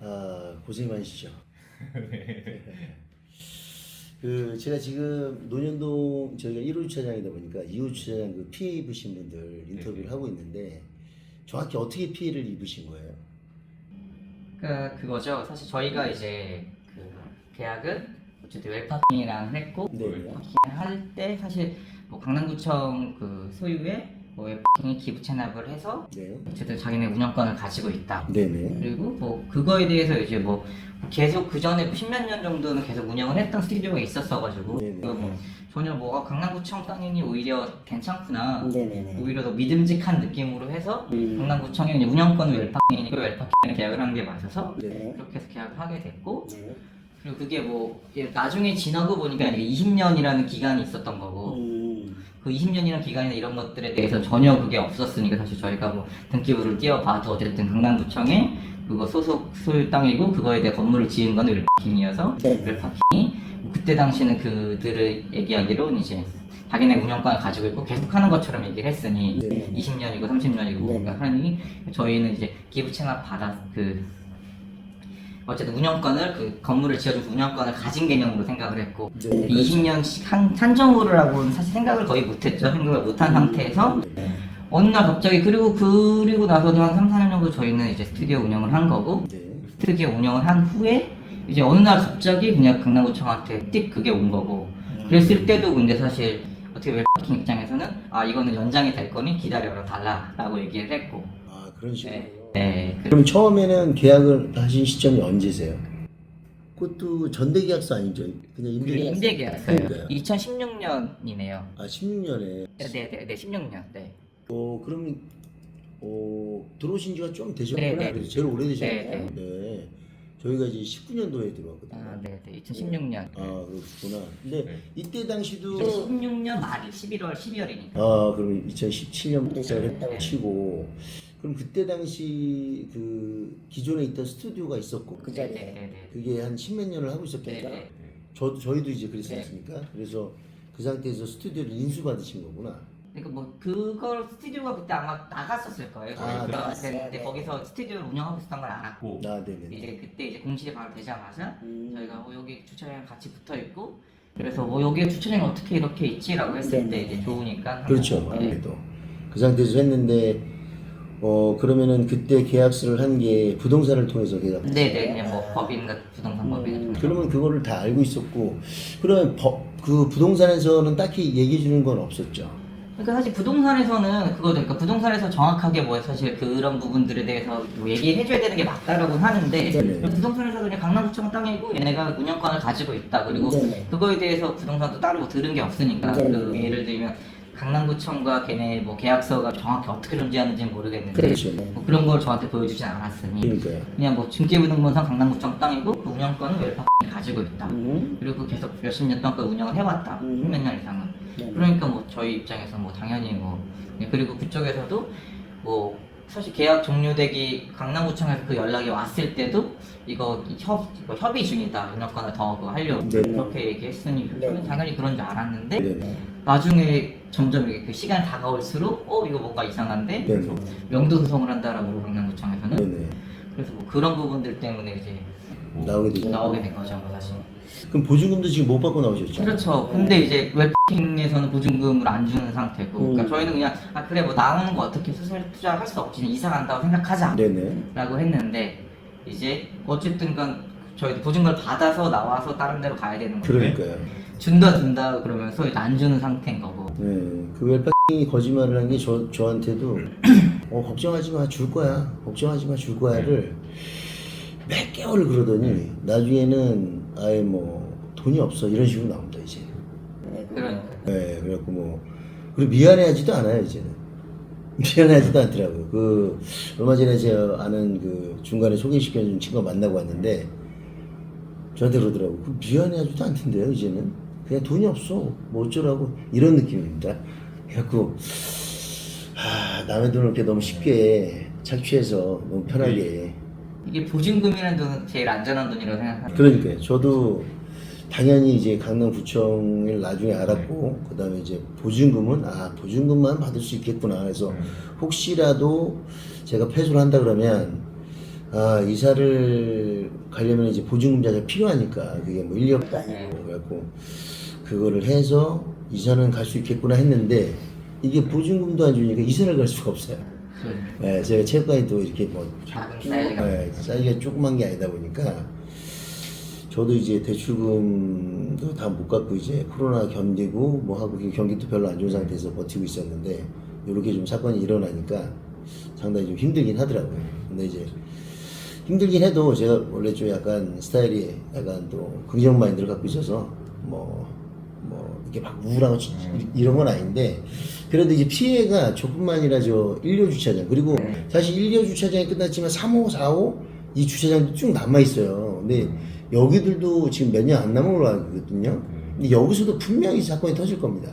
아 고생 많으시죠. 그 제가 지금 논현동 저희가 1호 주차장이다 보니까 2호 주차장 그 피해 입으신 분들 인터뷰를 하고 있는데 정확히 어떻게 피해를 입으신 거예요? 그 그거죠. 사실 저희가 이제 그 계약은 어쨌든 웰파킹이랑 했고 네. 할때 사실 뭐 강남구청 그 소유의 뭐 웰파킹이 기부 체납을 해서 네. 어쨌든 자기네 운영권을 가지고 있다. 네네. 그리고 뭐 그거에 대해서 이제 뭐 계속 그 전에 십몇 년 정도는 계속 운영을 했던 스튜디오가 있었어가지고 네네. 그뭐 전혀 뭐 아, 강남구청 땅이니 오히려 괜찮구나. 네네네. 오히려 더 믿음직한 느낌으로 해서 음. 강남구청이 이제 운영권 웰파킹이니까 웰파킹 계약을 한 게 맞아서 네. 그렇게 해서 계약을 하게 됐고 네. 그리고 그게 뭐 이게 나중에 지나고 보니까 이게 20년이라는 기간이 있었던 거고 음. 그 20년이라는 기간이나 이런 것들에 대해서 전혀 그게 없었으니까 사실 저희가 뭐 등기부를 띄워봐도 어쨌든 강남구청에 그거 소속 소유 땅이고 그거에 대해 건물을 지은 건 웰파킹이어서 네. 웰파킹이 뭐 그때 당시는 그들을 얘기하기로 이제 자기네 운영권을 가지고 있고 계속하는 것처럼 얘기를 했으니 네. 20년이고 30년이고 뭔가 하니 저희는 이제 기부 체납 받아 그 어쨌든 운영권을 그 건물을 지어준 운영권을 가진 개념으로 생각을 했고 네. 20년씩 한 산정호를하고는 사실 생각을 거의 못했죠 생각을 못한 상태에서 어느 날 갑자기 그리고 그리고 나서도 한 3, 4년 정도 저희는 이제 스튜디오 운영을 한 거고 네. 스튜디오 운영을 한 후에 이제 어느 날 갑자기 그냥 강남구청한테 띡 그게 온 거고 그랬을 때도 근데 사실 어떻게 웰파킹 입장에서는 아 이거는 연장이 될 거니 기다려라 달라라고 얘기를 했고 아 그런 식으로. 네 그럼 처음에는 계약을 하신 시점이 언제세요? 그것도 전대 계약서 아니죠? 그냥 임대 그게 계약서. 임대 계약서예요 그러니까요. 2016년이네요 아 16년에. 네 네네 네, 16년 네 어 그러면 어 들어오신 지가 좀 되셨구나. 네, 네. 그래서 제일 오래되셨네요. 네, 네. 저희가 이제 19년도에 들어왔거든요. 아, 네, 네. 2016년 아 그렇구나. 근데 네. 이때 당시도 2016년 말이 11월 12월이니까 아 그럼 2017년부터 네. 했다고 치고 그럼 그때 당시 그 기존에 있던 스튜디오가 있었고 그 자리에 네네네 그게 한 십몇 년을 하고 있었겠다. 네네 저 저희도 이제 그랬지 네. 않습니까? 그래서 그 상태에서 스튜디오를 인수 받으신 거구나. 그러니까 뭐 그걸 스튜디오가 그때 아마 나갔었을 거예요. 아, 나갔어요. 때 근데 거기서 스튜디오를 운영하고 있었던 걸 알았고 아 네네. 이제 그때 이제 공실이 바로 되자마자 음. 저희가 뭐 여기 주차장 같이 붙어 있고 그래서 뭐 여기에 주차장이 어떻게 이렇게 있지라고 했을 때 이제 좋으니까 그렇죠. 네. 아무래도 그 상태에서 했는데 어 그러면은 그때 계약서를 한 게 부동산을 통해서 계약. 네네 그냥 뭐 법인 같은 부동산 법인 같은 거. 그러면 그거를 다 알고 있었고 그러면 법, 그 부동산에서는 딱히 얘기해 주는 건 없었죠. 그러니까 사실 부동산에서는 그거죠. 그러니까 부동산에서 정확하게 뭐 사실 그런 부분들에 대해서 뭐 얘기해 줘야 되는 게 맞다라고는 하는데 네네. 부동산에서 그냥 강남구청 땅이고 얘네가 운영권을 가지고 있다. 그리고 네네. 그거에 대해서 부동산도 따로 뭐 들은 게 없으니까 네네. 그 예를 들면 강남구청과 걔네 뭐 계약서가 정확히 어떻게 존재하는지 는 모르겠는데 그렇죠. 뭐 그런 걸 저한테 보여주진 않았으니 그러니까요. 그냥 뭐 중개부등본상 강남구청 땅이고 그 운영권은 웰파킹이 가지고 있다. 음. 그리고 계속 몇십 년 동안 그 운영을 해왔다. 음. 십몇 년 이상은. 네. 그러니까 뭐 저희 입장에서 뭐 당연히 뭐 예, 그리고 그쪽에서도 뭐 사실 계약 종료되기 강남구청에서 그 연락이 왔을 때도 이거 협 이거 협의 중이다 운영권을 더 그거 하려고 네. 그렇게 얘기했으니 저는 당연히 그런 줄 알았는데 네네. 나중에 점점 이게 그 시간이 다가올수록 어 이거 뭔가 이상한데 네네. 명도 소송을 한다라고 강남구청에서는 네네. 그래서 뭐 그런 부분들 때문에 이제 나오게 되죠. 나오게 된 거죠 뭐 사실. 그럼 보증금도 지금 못 받고 나오셨죠? 그렇죠. 근데 이제 웹킹에서는 보증금을 안 주는 상태고, 음. 그러니까 저희는 그냥 아 그래 뭐 나오는 거 어떻게 수술 투자할 수 없지 이사 간다고 생각하자라고 네네. 했는데 이제 어쨌든 간 저희도 보증금을 받아서 나와서 다른 데로 가야 되는 거예요. 그러니까요. 준다 준다 그러면서 이제 안 주는 상태인 거고. 네. 그 웰파킹이 거짓말을 한 게 저, 저한테도 어, 걱정하지 마, 줄 거야. 걱정하지 마, 줄 거야를 몇 개월을 그러더니 나중에는 아예 뭐 돈이 없어 이런 식으로 나옵니다 이제. 그러니까. 네, 그래갖고 뭐 그리고 미안해하지도 않아요 이제는. 미안해하지도 않더라고요. 그 얼마 전에 제가 아는 그 중간에 소개시켜준 친구가 만나고 왔는데 저한테 그러더라고. 그 미안해하지도 않던데요 이제는. 그냥 돈이 없어. 뭐 어쩌라고 이런 느낌입니다. 그래갖고 아, 남의 돈을 이렇게 너무 쉽게 착취해서 너무 편하게. 이게 보증금이라는 돈은 제일 안전한 돈이라고 생각합니다. 그러니까요. 저도 당연히 이제 강남구청을 나중에 알았고 그다음에 이제 보증금은 아 보증금만 받을 수 있겠구나. 그래서 혹시라도 제가 패소를 한다 그러면 아 이사를 가려면 이제 보증금 자체가 필요하니까 그게 뭐 1년도 아니고 그래갖고 그거를 해서 이사는 갈 수 있겠구나 했는데 이게 보증금도 안 주니까 이사를 갈 수가 없어요. 그 예, 제가 체육관이 또 이렇게 뭐 작은 사이즈가 예, 사이즈가 조그만 게 아니다 보니까 저도 이제 대출금도 다 못 갚고 이제 코로나 견디고 뭐 하고 경기도 별로 안 좋은 상태에서 버티고 있었는데 이렇게 좀 사건이 일어나니까 상당히 좀 힘들긴 하더라고요. 근데 이제 힘들긴 해도 제가 원래 좀 약간 스타일이 약간 또 긍정 마인드를 갖고 있어서 뭐, 뭐, 이렇게 막 우울하고 지- 이런 건 아닌데, 그래도 이제 피해가 저뿐만 아니라 저 1료 주차장, 그리고 사실 1료 주차장이 끝났지만 3호, 4호, 이 주차장도 쭉 남아있어요. 근데 여기들도 지금 몇 년 안 남은 걸로 알고 있거든요. 근데 여기서도 분명히 사건이 터질 겁니다.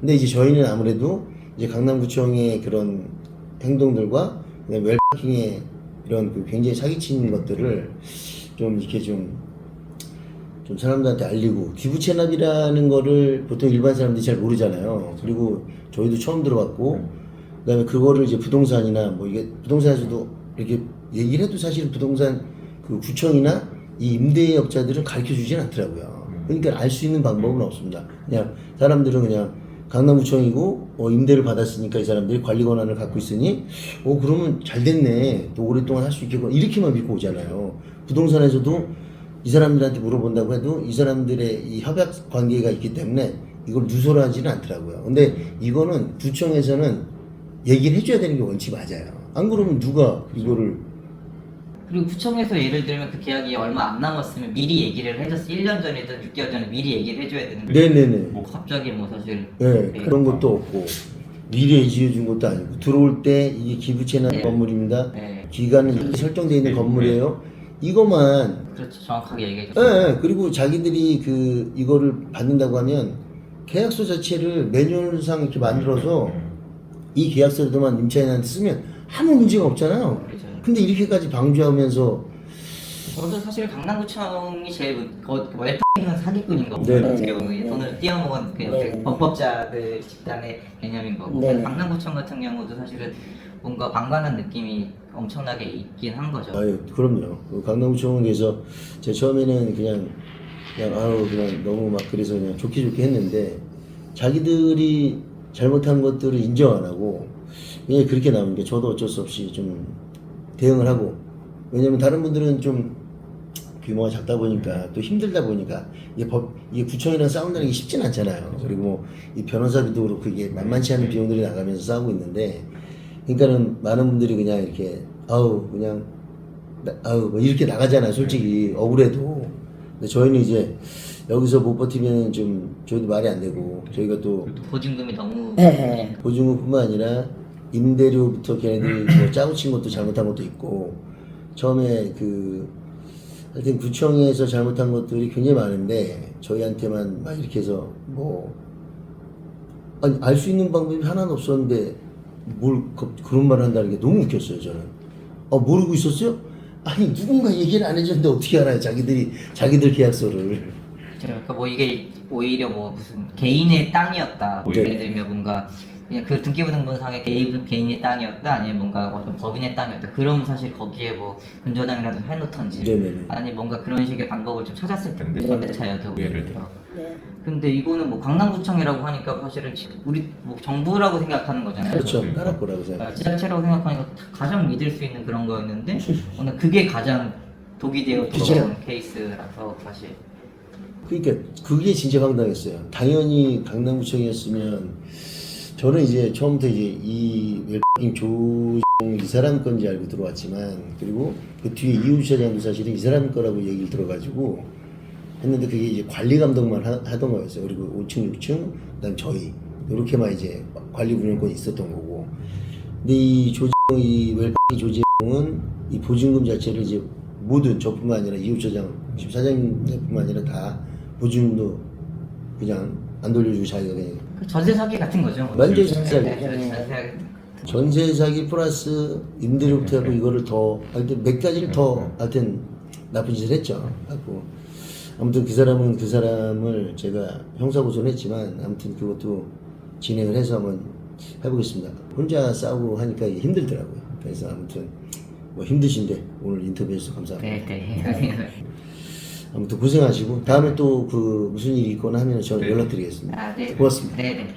근데 이제 저희는 아무래도 이제 강남구청의 그런 행동들과 웰파킹의 이런 그 굉장히 사기치는 것들을 좀 이렇게 좀, 좀 사람들한테 알리고 기부 체납이라는 거를 보통 일반 사람들이 잘 모르잖아요. 그리고 저희도 처음 들어봤고 그다음에 그거를 이제 부동산이나 뭐 이게 부동산에서도 이렇게 얘기를 해도 사실은 부동산 그 구청이나 이 임대업자들은 가르쳐 주진 않더라고요. 그러니까 알 수 있는 방법은 없습니다. 그냥 사람들은 그냥 강남구청이고 어, 임대를 받았으니까 이 사람들이 관리 권한을 갖고 있으니 어 그러면 잘 됐네 또 오랫동안 할 수 있겠구나 이렇게만 믿고 오잖아요. 부동산에서도 이 사람들한테 물어본다고 해도 이 사람들의 이 협약 관계가 있기 때문에 이걸 누설하지는 않더라고요. 근데 이거는 구청에서는 얘기를 해줘야 되는 게 원칙 맞아요. 안 그러면 누가 이거를 그리고 구청에서 예를 들면 그 계약이 얼마 안 남았으면 미리 얘기를 해줬어 1년 전이든 6개월 전에 미리 얘기를 해줘야 되는데 네네네. 뭐 갑자기 뭐 사실 네, 그런 것도 없고 미리 지어준 것도 아니고 들어올 때 이게 기부채나 네. 건물입니다. 네. 기간은 이렇게 설정되어 있는 건물이에요. 이것만 그렇죠 정확하게 얘기해 예, 예. 그리고 자기들이 그 이거를 받는다고 하면 계약서 자체를 매뉴얼상 이렇게 만들어서 이 계약서로만 임차인한테 쓰면 아무 문제가 없잖아요. 그렇죠. 근데 이렇게까지 방조하면서 저도 사실 강남구청이 제일 거- 웰파킹은 사기꾼인 거고 네. 어떻게 보면 돈을 띄어먹은 그 네. 범법자들 집단의 개념인 거고 네. 강남구청 같은 경우도 사실은 뭔가 방관한 느낌이 엄청나게 있긴 한 거죠 아유 그럼요. 그 강남구청은 그래서 제 처음에는 그냥 그냥 아우 그냥 너무 막 그래서 그냥 좋게 좋게 했는데 자기들이 잘못한 것들을 인정 안 하고 그냥 그렇게 나오는 게 저도 어쩔 수 없이 좀 대응을 하고 왜냐면 다른 분들은 좀 규모가 작다 보니까 또 힘들다 보니까 이게 법 이게 구청이랑 싸운다는 게 쉽진 않잖아요. 그리고 뭐이 변호사비도 그렇고 이게 만만치 않은 비용들이 나가면서 싸우고 있는데 그러니까는 많은 분들이 그냥 이렇게 아우 그냥 나- 아우 뭐 이렇게 나가잖아요. 솔직히 억울해도. 근데 저희는 이제 여기서 못 버티면 좀 저희도 말이 안 되고 저희가 또 보증금이 너무 네. 보증금뿐만 아니라 임대료부터 걔네들이 뭐 짜고 친 것도 잘못한 것도 있고 처음에 그 하여튼 구청에서 잘못한 것들이 굉장히 많은데 저희한테만 막 이렇게 해서 뭐 아니 알 수 있는 방법이 하나는 없었는데 뭘 그, 그런 말을 한다는 게 너무 웃겼어요 저는 어 모르고 있었어요? 아니 누군가 얘기를 안 해줬는데 어떻게 알아요 자기들이 자기들 계약서를 그러니까 뭐 이게 오히려 뭐 무슨 개인의 땅이었다. 예를 들면 뭔가 그냥 그 등기부등본상의 개인 개인의 땅이었다, 아니면 뭔가 어떤 법인의 땅이었다. 그러면 사실 거기에 뭐 근저당이라도 해놓던지, 네네네. 아니 뭔가 그런 식의 방법을 좀 찾았을 텐데 네. 전대 차여도 예를 들어. 네. 근데 이거는 뭐 강남구청이라고 하니까 사실은 지- 우리 뭐 정부라고 생각하는 거잖아요. 그렇죠 나라 거라고 생각 어, 지자체라고 생각하니까 가장 믿을 수 있는 그런 거였는데 오늘 그게 가장 독이 되어 그쵸. 들어온 케이스라서 사실. 그러니까 그게 진짜 황당했어요. 당연히 강남구청이었으면 저는 이제 처음부터 이제 이 웰빙 조정 이 사람 건지 알고 들어왔지만 그리고 그 뒤에 이후 주차장도 사실은 이 사람 거라고 얘기를 들어가지고 했는데 그게 이제 관리 감독만 하, 던 거였어요. 그리고 5층, 6층, 그다음 저희 이렇게만 이제 관리 운영권이 있었던 거고. 근데 이 조정 이 웰빙 조정은 이 보증금 자체를 이제 모든 저뿐만 아니라 이후 주차장 집 사장님뿐만 아니라 다 보증금도 그냥 안 돌려주고 자기가 그냥 그 전세 사기 같은 거죠. 전세 사기. 네, 전세 사기. 전세 사기 플러스 임대료부터 하고 이거를 더 하여튼 몇 가지를 더 하여튼 나쁜 짓을 했죠. 하고 아무튼 그 사람은 그 사람을 제가 형사 고소했지만 아무튼 그것도 진행을 해서 한번 해보겠습니다. 혼자 싸우고 하니까 힘들더라고요. 그래서 아무튼 뭐 힘드신데 오늘 인터뷰해 주셔서 감사합니다. 네, 네. 아무튼 고생하시고 다음에 또 그 무슨 일이 있거나 하면 저 연락드리겠습니다. 아, 네. 고맙습니다. 네, 네.